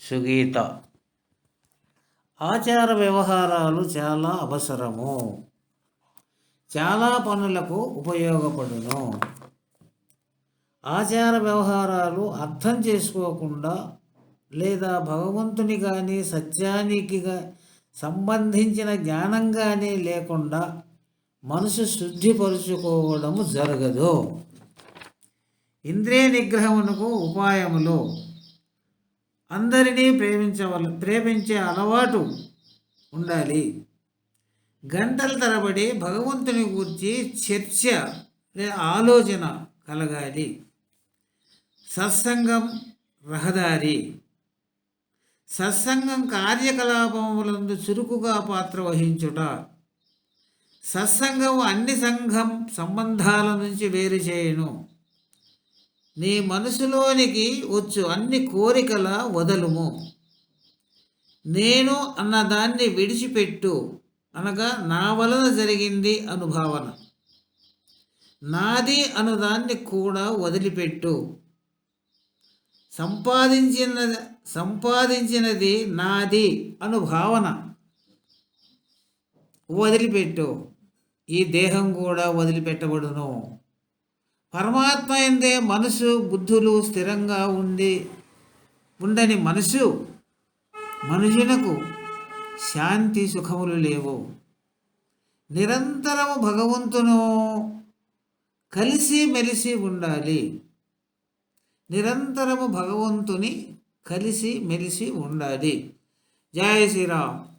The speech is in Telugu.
సుగీత. ఆచార వ్యవహారాలు చాలా అవసరము. చాలా పనులకు ఉపయోగపడును. ఆచార వ్యవహారాలు అర్థం చేసుకోకుండా లేదా భగవంతుని కానీ సత్యానికి సంబంధించిన జ్ఞానం కానీ లేకుండా మనసు శుద్ధిపరుచుకోవడము జరగదు. ఇంద్రియ నిగ్రహమునకు ఉపాయములు. అందరినీ ప్రేమించవల ప్రేమించే అలవాటు ఉండాలి. గంటల తరబడి భగవంతుని గురించి చర్చ ఆలోచన కలగాలి. సత్సంగం రహదారి. సత్సంగం కార్యకలాపములందు చురుకుగా పాత్ర వహించుట. సత్సంగం అన్ని సంఘం సంబంధాల నుంచి వేరు చేయను. నీ మనసులోనికి వచ్చు అన్ని కోరికల వదలుము. నేను అన్నదాన్ని విడిచిపెట్టు అనగా నా వలన జరిగింది అనుభావన. నాది అనుదాన్ని కూడా వదిలిపెట్టు. సంపాదించిన సంపాదించినది నాది అను భావన వదిలిపెట్టు. ఈ దేహం కూడా వదిలిపెట్టబడును. పరమాత్మ ఎందే మనసు బుద్ధులు స్థిరంగా ఉండి ఉండని మనసు మనుషులకు శాంతి సుఖములు లేవు. నిరంతరము భగవంతును కలిసి మెలిసి ఉండాలి. నిరంతరము భగవంతుని కలిసి మెలిసి ఉండాలి. జయ శ్రీరామ్.